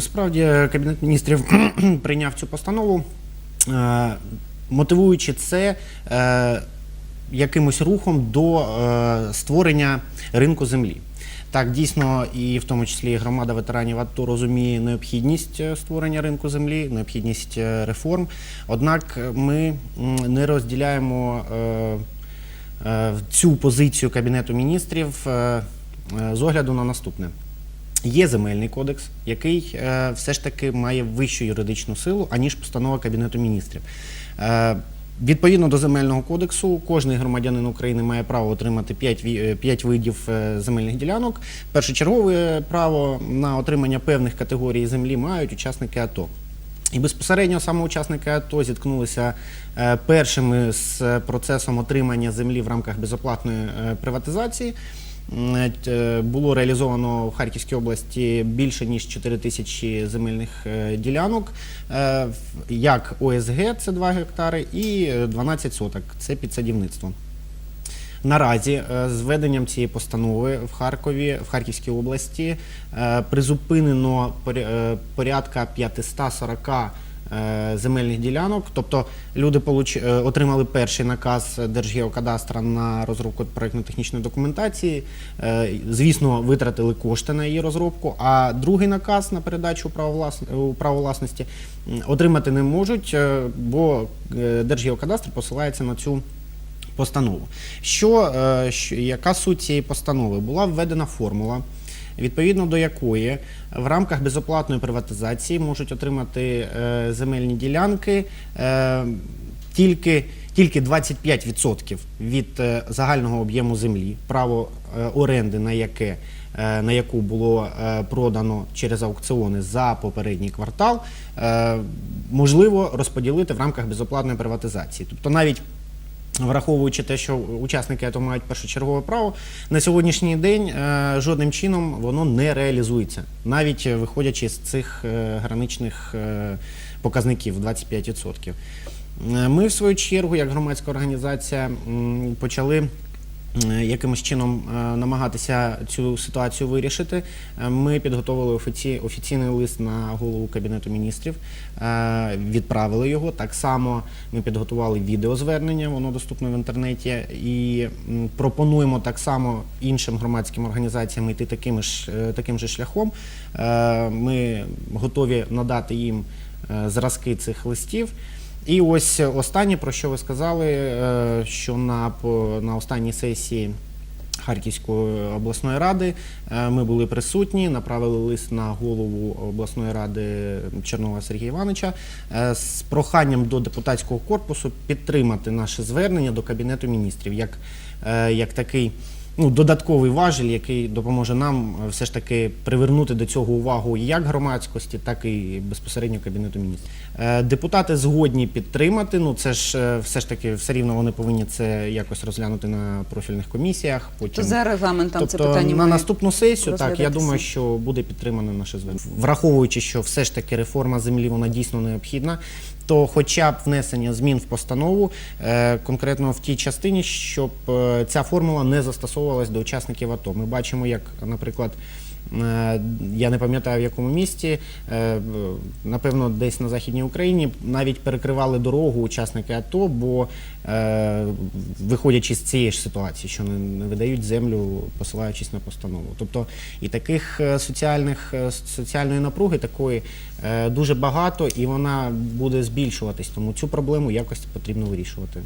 Справді Кабінет міністрів прийняв цю постанову, е, мотивуючи це е, якимось рухом до е, створення ринку землі. Так, дійсно, і в тому числі громада ветеранів АТО розуміє необхідність е, створення ринку землі, необхідність е, реформ. Однак ми не розділяємо е, е, цю позицію Кабінету міністрів е, е, з огляду на наступне. Є земельний кодекс, який е, все ж таки має вищу юридичну силу, аніж постанова Кабінету міністрів. Е, Відповідно до земельного кодексу, кожний громадянин України має право отримати 5, 5 видів е, земельних ділянок. Першочергове право на отримання певних категорій землі мають учасники АТО. І безпосередньо саме учасники АТО зіткнулися е, першими з процесом отримання землі в рамках безоплатної е, приватизації. М, е, Було реалізовано в Харківській області більше ніж 4 тисячі земельних е, ділянок, е, як ОСГ це 2 гектари, і е, 12 соток це під садівництво. Наразі е, з введенням цієї постанови в Харкові, в Харківській області, е, призупинено поря- е, порядка 540 е, земельних ділянок. Тобто люди е, отримали перший наказ Держгеокадастра на розробку проєктно-технічної документації. Е, Звісно, витратили кошти на її розробку. А другий наказ на передачу право власності отримати не можуть, е, бо е, Держгеокадастр посилається на цю постанову. Е, що, яка суть цієї постанови? Була введена формула, відповідно до якої в рамках безоплатної приватизації можуть отримати е, земельні ділянки е, тільки, тільки 25% від е, загального об'єму землі, право оренди на яке. На яку було продано через аукціони за попередній квартал, можливо розподілити в рамках безоплатної приватизації. Тобто навіть Враховуючи те, що учасники АТО мають першочергове право, на сьогоднішній день е, жодним чином воно не реалізується, навіть виходячи з цих е, граничних е, показників 25%. Е, Ми, в свою чергу, як громадська організація, почали якимось чином е, намагатися цю ситуацію вирішити. Е, Ми підготовили офіці... офіційний лист на голову Кабінету міністрів, е, відправили його. Так само ми підготували відеозвернення, воно доступне в інтернеті, і пропонуємо так само іншим громадським організаціям йти таким ж, е, таким же шляхом. Е, Ми готові надати їм е, зразки цих листів. І ось останнє, про що ви сказали, е, що на, на останній сесії Харківської обласної ради е, ми були присутні, направили лист на голову обласної ради Чернова Сергія Івановича е, з проханням до депутатського корпусу підтримати наше звернення до Кабінету міністрів як, як такий ну, додатковий важіль, який допоможе нам е, все ж таки привернути до цього увагу як громадськості, так і безпосередньо Кабінету міністрів. Е, Депутати згодні підтримати. Ну це ж е, все ж таки все рівно вони повинні це якось розглянути на профільних комісіях. Потім То за регламентом це тобто питання на наступну сесію, так я думаю, що буде підтримано наше звернення. Враховуючи, що все ж таки реформа землі вона дійсно необхідна. То, хоча б внесення змін в постанову, е, конкретно в тій частині, щоб е, ця формула не застосовувалась до учасників АТО. Ми бачимо, як, наприклад, я не пам'ятаю в якому місті, е, напевно, десь на Західній Україні навіть перекривали дорогу учасники АТО, бо е, виходячи з цієї ж ситуації, що не, видають землю, посилаючись на постанову. Тобто і таких е, соціальних е, соціальної напруги такої е, дуже багато, і вона буде збільшуватись. Тому цю проблему якось потрібно вирішувати.